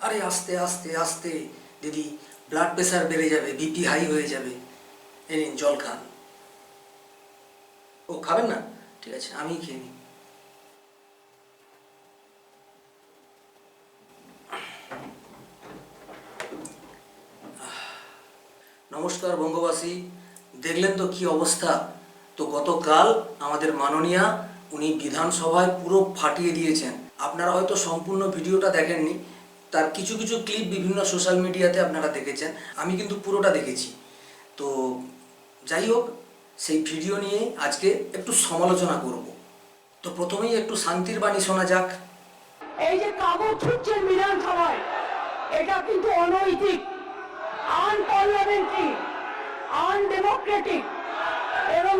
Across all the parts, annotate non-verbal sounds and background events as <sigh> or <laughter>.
আরে আস্তে আস্তে আস্তে। দিদি ব্লাড প্রেশার বেড়ে যাবে বিপি হাই হয়ে যাবে। এই জল খান। ও খাবেন না? ঠিক আছে আমি খেয়ে নিই। নমস্কার বঙ্গবাসী। দেখলেন তো কি অবস্থা? তো গতকাল আমাদের মাননীয়া উনি বিধানসভায় পুরো ফাটিয়ে দিয়েছেন। আপনারা হয়তো সম্পূর্ণ ভিডিওটা দেখেননি, তার কিছু কিছু ক্লিপ বিভিন্ন সোশ্যাল মিডিয়াতে আপনারা দেখেছেন, আমি কিন্তু পুরোটা দেখেছি। তো যাই হোক, সেই ভিডিও নিয়ে আজকে একটু সমালোচনা করব। তো প্রথমেই একটু শান্তির বাণী শোনা যাক। এই যে কাগজ ছুটছেন বিধানসভায়, এটা কিন্তু অনৈতিক। এবং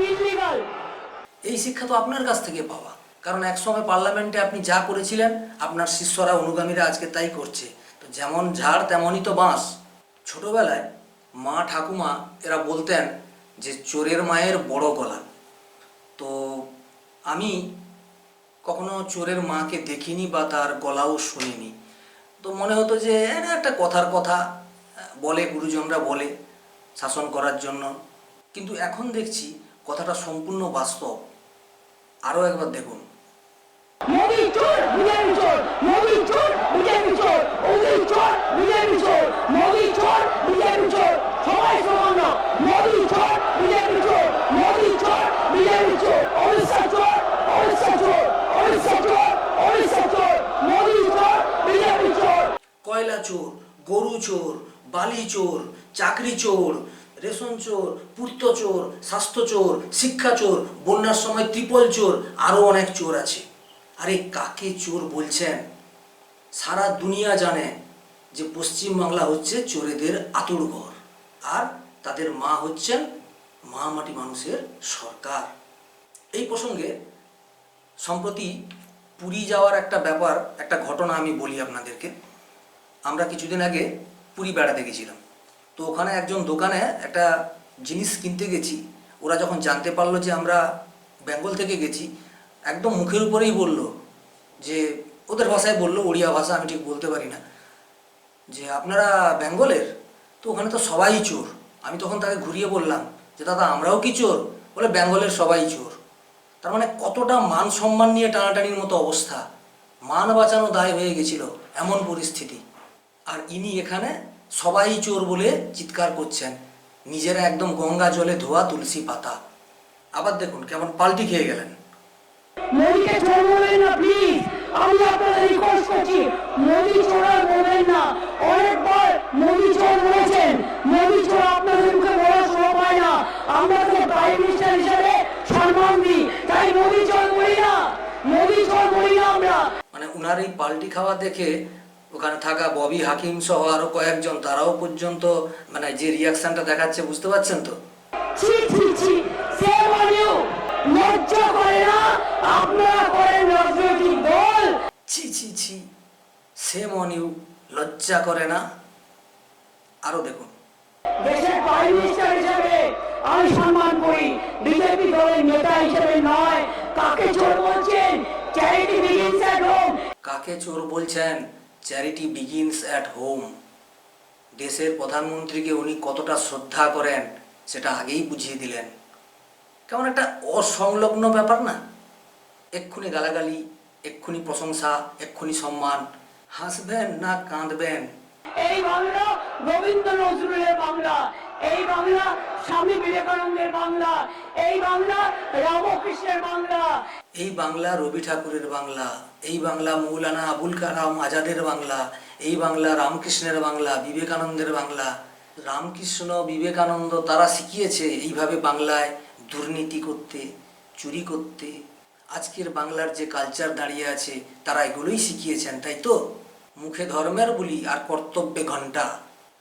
এই শিক্ষা তো আপনার কাছ থেকে পাওয়া। কারণ একসময় পার্লামেন্টে আপনি যা করেছিলেন, আপনার শিষ্যরা, অনুগামীরা আজকে তাই করছে। তো যেমন ঝাড়, তেমনই তো বাঁশ। ছোটবেলায় মা ঠাকুমা এরা বলতেন যে, চোরের মায়ের বড় গলা। তো আমি কখনো চোরের মাকে দেখিনি বা তার গলাও শুনিনি। তো মনে হতো যে একটা কথার কথা। বলে গুরুজনরা বলে শাসন করার জন্য। কিন্তু এখন দেখছি কথাটা সম্পূর্ণ বাস্তব। আরও একবার দেখুন। কয়লা চোর গরু চোর বালি চোর, চাকরি চোর, রেশন চোর, পূর্ত চোর, স্বাস্থ্য চোর, শিক্ষা চোর, বন্যার সময় ত্রিপল চোর আরও অনেক চোর আছে। আরে কাকে চোর বলছেন? সারা দুনিয়া জানে যে পশ্চিমবাংলা হচ্ছে চোরেদের আতুরঘর আর তাদের মা হচ্ছেন মা মাটি মানুষের সরকার। এই প্রসঙ্গে সম্প্রতি পুরী যাওয়ার একটা ব্যাপার, একটা ঘটনা আমি বলি আপনাদেরকে। আমরা কিছুদিন আগে পুরী বেড়াতে গেছিলাম। তো ওখানে একজন দোকানে একটা জিনিস কিনতে গেছি। ওরা যখন জানতে পারল যে আমরা বেঙ্গল থেকে গেছি, একদম মুখের উপরেই বলল যে, ওদের ভাষায় বলল, ওড়িয়া ভাষা, আমি ঠিক বলতে পারি না। যে, আপনারা বেঙ্গলের? তো ওখানে তো সবাই চোর। আমি তখন তাকে ঘুরিয়ে বললাম যে, দাদা, আমরাও কি চোর? বলে, বেঙ্গলের সবাই চোর। তার মানে কতটা মান সম্মান নিয়ে টানাটানির মতো অবস্থা। মান বাঁচানো দায় হয়ে গেছিল এমন পরিস্থিতি। আর ইনি এখানে সবাই চোর বলে চিৎকার করছেন। নিজেরা একদম গঙ্গা জলে ধোয়া তুলসী পাতা। আবার দেখুন কেমন পাল্টি খেয়ে গেলেন। মোদিকে চোর বলবেন না প্লিজ আমি আপনাদের রিকোয়েস্ট করছি মোদি চোর আর বলবেন না। অনেকবার মোদি চোর বলেছেন মোদি চোর আপনাদের মুখে বলার সময় পায় না। আমরা তো প্রাইম মিনিস্টার হিসেবে সম্মান দিই। তাই মোদি চোর বলি না মোদি চোর বলি না আমরা। মানে উনার এই পাল্টি খাওয়া দেখে ওখানে থাকা ববি হাকিম সহ আরও কয়েকজন তারাও পর্যন্ত মানে যে রিয়াকশনটা দেখাচ্ছে বুঝতে পারছেন তো? ছি ছি ছি সে মানিও লজ্জা করে না লজ্জা করে আরও দেখুন। দেশের প্রাইম মিনিস্টার হিসেবে আমি সম্মান করি বিজেপি দলের নেতা হিসেবে নয় কাকে চোর বলছেন? চ্যারিটি বিগিনস অ্যাট হোম কাকে চোর বলছেন? চ্যারিটি বিগিনস অ্যাট হোম দেশের প্রধানমন্ত্রীকে উনি কতটা শ্রদ্ধা করেন, সেটা আগেই বুঝিয়ে দিলেন। কেমন একটা অসংলগ্ন ব্যাপার না? এক্ষুনি গালাগালি, এক্ষুনি প্রশংসা, এক্ষুনি সম্মান। হাসবেন না কাঁদবেন? এই বাংলা রবীন্দ্র নজরুলের বাংলা, এই বাংলা স্বামী বিবেকানন্দের বাংলা, এই বাংলা রামকৃষ্ণের বাংলা। এই বাংলা রবি ঠাকুরের বাংলা, এই বাংলা মৌলানা আবুল কালাম আজাদের বাংলা, এই বাংলা রামকৃষ্ণের বাংলা, বিবেকানন্দের বাংলা। রামকৃষ্ণ, বিবেকানন্দ তারা শিখিয়েছে এইভাবে বাংলায় দুর্নীতি করতে, চুরি করতে। আজকের বাংলার যে কালচার দাঁড়িয়ে আছে, তারা এগুলোই শিখিয়েছেন, তাই তো? মুখে ধর্মের বলি আর কর্তব্যে ঘণ্টা।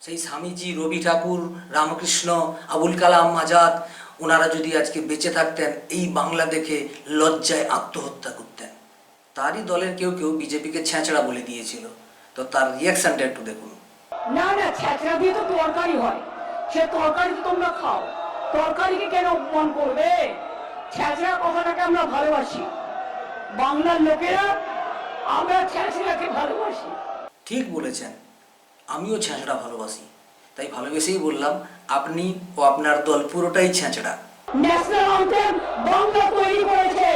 সেই স্বামীজি রবি ঠাকুর, রামকৃষ্ণ, আবুল কালাম আজাদ ওনারা যদি আজকে বেঁচে থাকতেন এই বাংলা দেখে লজ্জায় আত্মহত্যা করতেন। তারই দলের কেউ কেউ বিজেপিকে ছ্যাঁচড়া বলে দিয়েছিল। তো তার রিয়াকশনটা একটু দেখুন। না না ছ্যাঁচড়া দিয়ে তো তরকারি হয়। সে তরকারি তোমরা খাও। তরকারিকে কেন অপমান করবে? ছ্যাঁচড়া কথাটাকে আমরা ভালোবাসি। বাংলার লোকেরা আমরা ছ্যাঁচড়াকে ভালোবাসি। ঠিক বলেছেন। আমিও ছ্যাঁচড়া ভালোবাসি। তাই ভালোবেসেই বললাম আপনি ও আপনার দল পুরোটাই ছ্যাঁচড়া ন্যাশনাল অ্যান্থেম বাংলা তৈরি করেছে।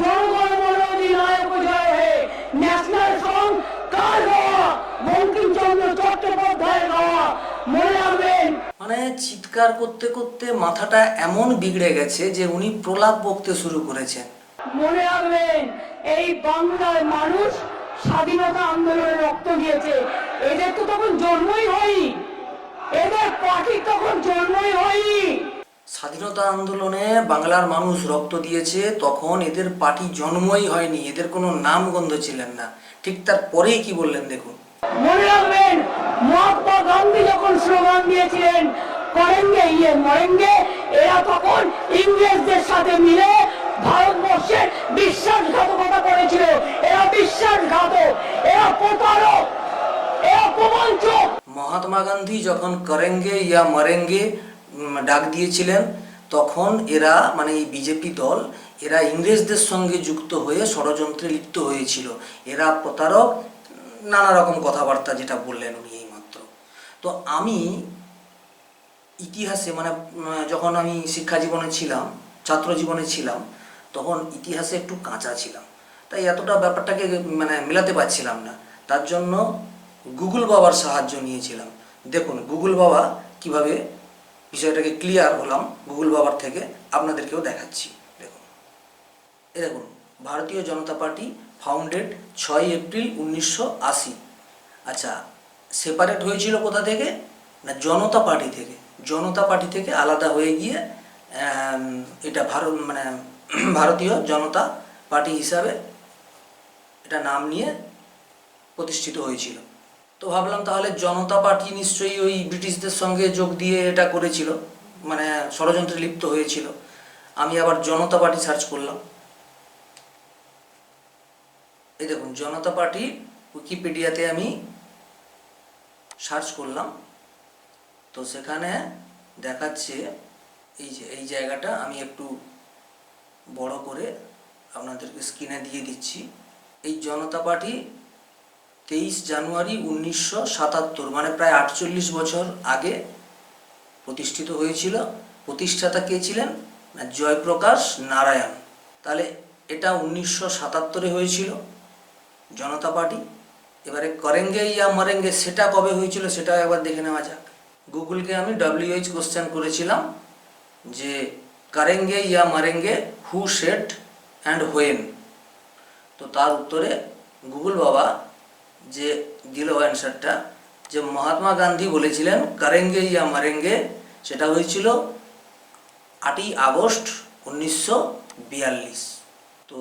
জনগণ মন অধিনায়ক জয় হে। ন্যাশনাল সং কার গাওয়া? বঙ্কিমচন্দ্র চট্টোপাধ্যায়ের গাওয়া। মনে রাখবেন মানে চিৎকার করতে করতে মাথাটা এমন বিগড়ে গেছে যে উনি প্রলাপ বকতে শুরু করেছেন। মনে রাখবেন এই বাংলার মানুষ স্বাধীনতা আন্দোলনে রক্ত দিয়েছে। এদের তো তখন জন্মই হয়নি। এদের পার্টির তখন জন্মই হয়নি। স্বাধীনতা আন্দোলনে বাংলার মানুষ রক্ত দিয়েছে তখন এদের পার্টি জন্মই হয়নি এদের কোনো নামগন্ধ ছিলেন না। ঠিক তার পরেই কি বললেন দেখুন। মনে রাখবেন মহাত্মা গান্ধী যখন স্লোগান দিয়েছিলেন করেঙ্গে ইয়ে মরেঙ্গে এরা তখন ইংরেজদের সাথে মিলে ভারতবর্ষের বিশ্বাসঘাতকতা করেছিল। এরা বিশ্বাসঘাতক এরা প্রতারক। মহাত্মা গান্ধী যখন করেঙ্গে ইয়া মরেঙ্গে ডাক দিয়েছিলেন, তখন এরা মানে এই বিজেপি দল, এরা ইংরেজদের সঙ্গে যুক্ত হয়ে ষড়যন্ত্রে লিপ্ত হয়েছিল। এরা প্রতারক, নানা রকম কথাবার্তা যেটা বললেন উনি এইমাত্র। তো আমি ইতিহাসে মানে যখন আমি শিক্ষা জীবনে ছিলাম, ছাত্র জীবনে ছিলাম, তখন ইতিহাসে একটু কাঁচা ছিলাম। তাই এতটা ব্যাপারটাকে মানে মেলাতে পারছিলাম না। তার জন্য গুগল বাবার সাহায্য নিয়েছিলাম। দেখুন গুগল বাবা কীভাবে বিষয়টাকে ক্লিয়ার হলাম গুগল বাবার থেকে আপনাদেরকেও দেখাচ্ছি। দেখুন। এ দেখুন, ভারতীয় জনতা পার্টি ফাউন্ডেড ছয় এপ্রিল উনিশশো আশি। আচ্ছা সেপারেট হয়েছিল কোথা থেকে? না, জনতা পার্টি থেকে। জনতা পার্টি থেকে আলাদা হয়ে গিয়ে এটা ভারত মানে <clears throat> ভারতীয় জনতা পার্টি হিসাবে এটা নাম নিয়ে প্রতিষ্ঠিত হয়েছিল। তো ভাবলাম তাহলে জনতা পার্টি নিশ্চয়ই ওই ব্রিটিশদের সঙ্গে যোগ দিয়ে এটা করেছিল মানে ষড়যন্ত্রে লিপ্ত হয়েছিল। আমি আবার জনতা পার্টি সার্চ করলাম। এই দেখুন, জনতা পার্টি উইকিপিডিয়াতে আমি সার্চ করলাম। তো সেখানে দেখাচ্ছে এই যে, এই জায়গাটা আমি একটু বড় করে আপনাদেরকে স্ক্রিনে দিয়ে দিচ্ছি। এই জনতা পার্টি তেইশ জানুয়ারি উনিশশো সাতাত্তর মানে প্রায় আটচল্লিশ বছর আগে প্রতিষ্ঠিত হয়েছিল। প্রতিষ্ঠাতা কে ছিলেন? জয়প্রকাশ নারায়ণ। তাহলে এটা উনিশশো সাতাত্তরে হয়েছিল জনতা পার্টি। এবারে করেঙ্গে ইয়া মরেঙ্গে, সেটা কবে হয়েছিল সেটা একবার দেখে নেওয়া যাক। গুগলকে আমি ডব্লিউএইচ কোশ্চেন করেছিলাম যে করেঙ্গে ইয়া মরেঙ্গে হু সেট অ্যান্ড হোয়েন তো তার উত্তরে গুগল বাবা যে দিল অ্যান্সারটা, যে মহাত্মা গান্ধী বলেছিলেন, কারেঙ্গে ইয়া মারেঙ্গে সেটা হয়েছিল আটই আগস্ট উনিশশো বিয়াল্লিশ। তো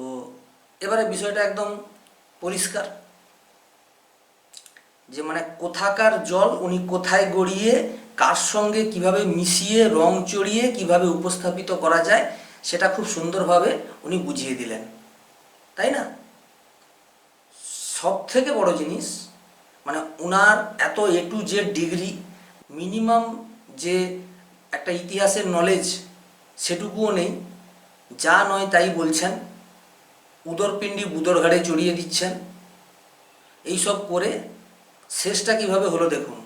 এবারে বিষয়টা একদম পরিষ্কার। যে মানে কোথাকার জল, উনি কোথায় গড়িয়ে, কার সঙ্গে কীভাবে মিশিয়ে, রং চড়িয়ে কীভাবে উপস্থাপিত করা যায়, সেটা খুব সুন্দরভাবে উনি বুঝিয়ে দিলেন। তাই না? সব থেকে বড় জিনিস মানে ওনার এত A to Z degree minimum যে একটা ইতিহাসের নলেজ সেটুকুও নেই। যা নয় তাই বলছেন। উদরপিণ্ডি বুদর ঘাড়ে জড়িয়ে দিচ্ছেন। এইসব করে শেষটা কীভাবে হলো দেখুন।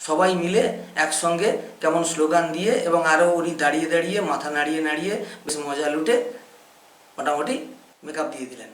সবাই মিলে একসঙ্গে কেমন স্লোগান দিয়ে এবং আরও উনি দাঁড়িয়ে দাঁড়িয়ে, মাথা নাড়িয়ে নাড়িয়ে, বেশ মজা লুটে মোটামুটি মেকআপ দিয়ে দিলেন।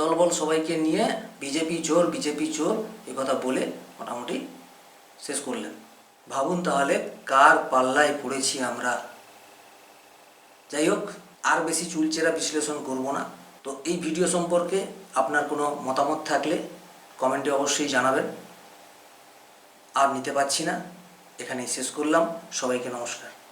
দলবল সবাইকে নিয়ে বিজেপি চোর বিজেপি চোর এ কথা বলে মোটামুটি শেষ করলেন। ভাবুন তাহলে, কার পাল্লায় পড়েছি আমরা? যাই হোক, আর বেশি চুলচেরা বিশ্লেষণ করব না। তো এই ভিডিও সম্পর্কে আপনার কোনো মতামত থাকলে কমেন্টে অবশ্যই জানাবেন। আর নিতে পারছি না। এখানেই শেষ করলাম। সবাইকে নমস্কার।